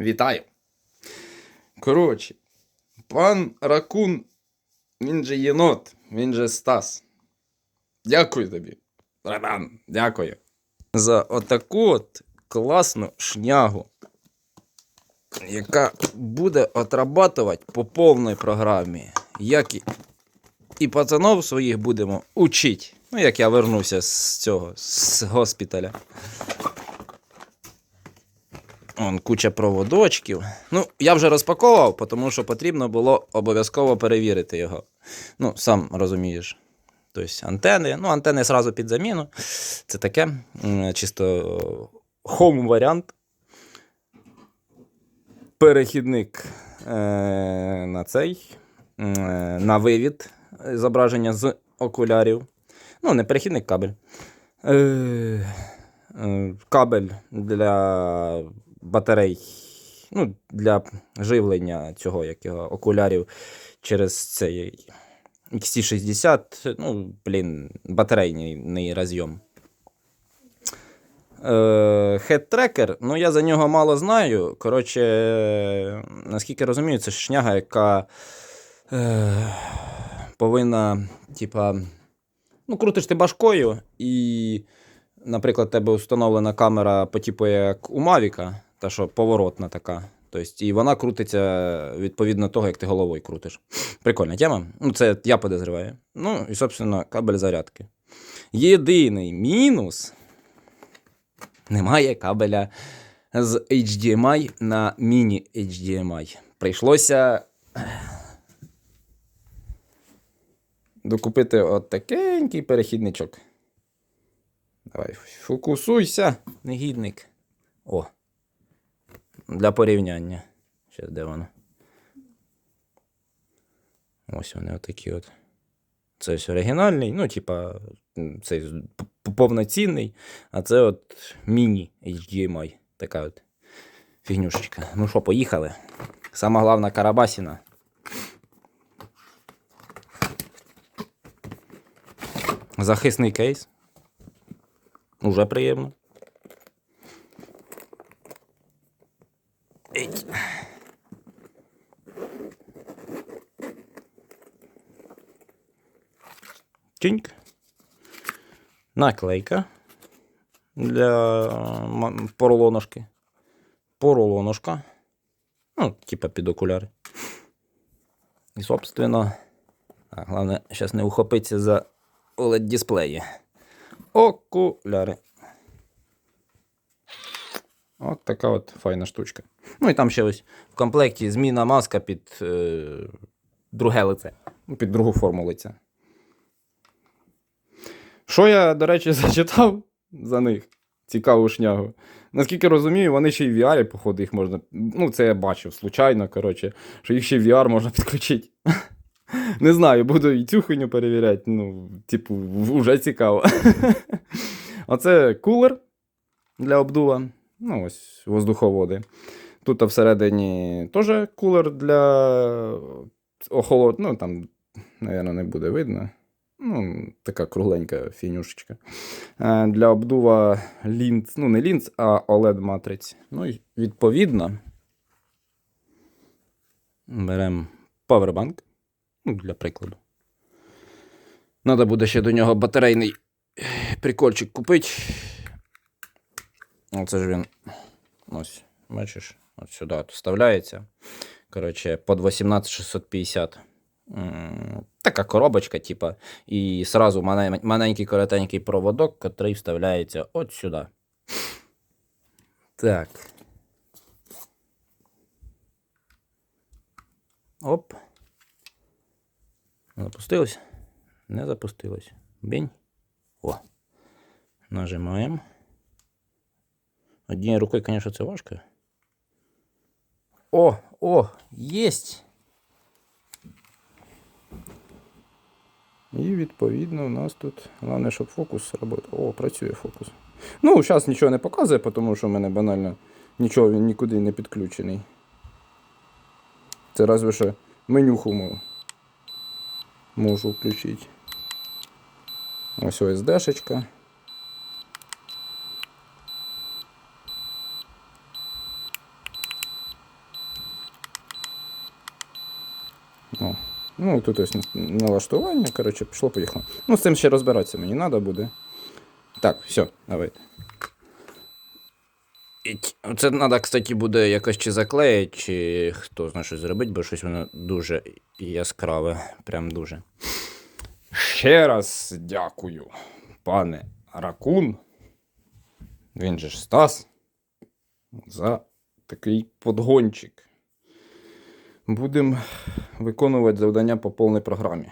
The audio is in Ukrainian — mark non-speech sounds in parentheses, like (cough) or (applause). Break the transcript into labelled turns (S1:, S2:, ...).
S1: Вітаю. Коротше, пан Ракун, він же єнот, він же Стас. Дякую тобі. Братан, дякую. За отаку от класну шнягу, яка буде отрабатувати по повній програмі. Як і, і пацанов своїх будемо учити. Ну, як я вернувся з цього, з госпіталя. Вон куча проводочків. Ну, я вже розпаковував, тому що потрібно було обов'язково перевірити його. Ну, сам розумієш. Тобто антени. Ну, антени зразу під заміну. Це таке чисто хоум варіант. Перехідник е, на цей, е, на вивід зображення з окулярів. Ну, не перехідник кабель. Е, е, кабель для батарей, ну, для живлення цього як його, окулярів через цей XT60, ну, блін, батарейний розйом. Хедтрекер, ну я за нього мало знаю. Коротше, наскільки розумію, це шняга, яка е, повинна, типа, ну, крутиш ти башкою, і, наприклад, тебе встановлена камера по типу як у Мавіка, та що поворотна така. Тобто, і вона крутиться відповідно того, як ти головою крутиш. Прикольна тема. Ну, це я подозріваю. Ну, і, собственно, кабель зарядки. Єдиний мінус немає кабеля з HDMI на міні-HDMI. Прийшлося докупити от такенький перехідничок. Давай, фокусуйся, негідник. О. Для порівняння. Зараз де воно? Ось вони отакі от. Це ось оригінальний, ну, типа, цей повноцінний, а це от міні HDMI. Така от фігнюшечка. Ну що, поїхали. Сама головна карабасіна. Захисний кейс. Уже приємно. Еть. Тюньк. Наклейка для поролоношки. Поролоношка. Ну, типа під окуляри. І, собственно, а, головне, зараз не ухопитися за oled дисплеї. Окуляри. От така от файна штучка. Ну і там ще ось в комплекті зміна маска під е, друге лице. Ну, Під другу форму лиця. Що я, до речі, (laughs) зачитав за них цікаву шнягу. Наскільки розумію, вони ще й в VR, походу, їх можна. Ну, це я бачив случайно, коротше, що їх ще в VR можна (laughs) підключити. (laughs) Не знаю, буду і цю хуйню перевіряти. Ну, типу, вже цікаво. Оце кулер для обдува. Ну, ось воздуховоди. Тут всередині теж кулер для охолод. Ну, там, мабуть, не буде видно. Ну, така кругленька фінюшечка. Е, Для обдува лінз, ну не лінз, а OLED матриць. Ну і відповідно. Беремо Powerbank. Ну, для прикладу. Надо буде ще до нього батарейний прикольчик купити. Оце ж він. Ось, бачиш, от сюди от вставляється. Коротше, под 18650. М, Така коробочка, типа, і сразу мане- маленький коротенький проводок, котрий вставляється от сюди. Так. Оп. Запустилось? Не запустилось. Бінь. О. Нажимаємо. Однією рукою, звісно, це важко. О, о, єсть! І відповідно у нас тут головне, щоб фокус працював. О, працює фокус. Ну, зараз нічого не показує, тому що в мене банально нічого він нікуди не підключений. Це разве що менюху мо- можу включити. Ось ОСДшечка. О. Ну, тут ось налаштування, коротше, пішло, поїхало. Ну, з цим ще розбиратися мені треба буде. Так, все, давайте. Це треба, кстати, буде якось чи заклеїти, чи хто знає щось зробити, бо щось воно дуже яскраве. Прям дуже. Ще раз дякую, пане Ракун. Він же ж Стас. За такий подгончик. Будемо виконувати завдання по повній програмі.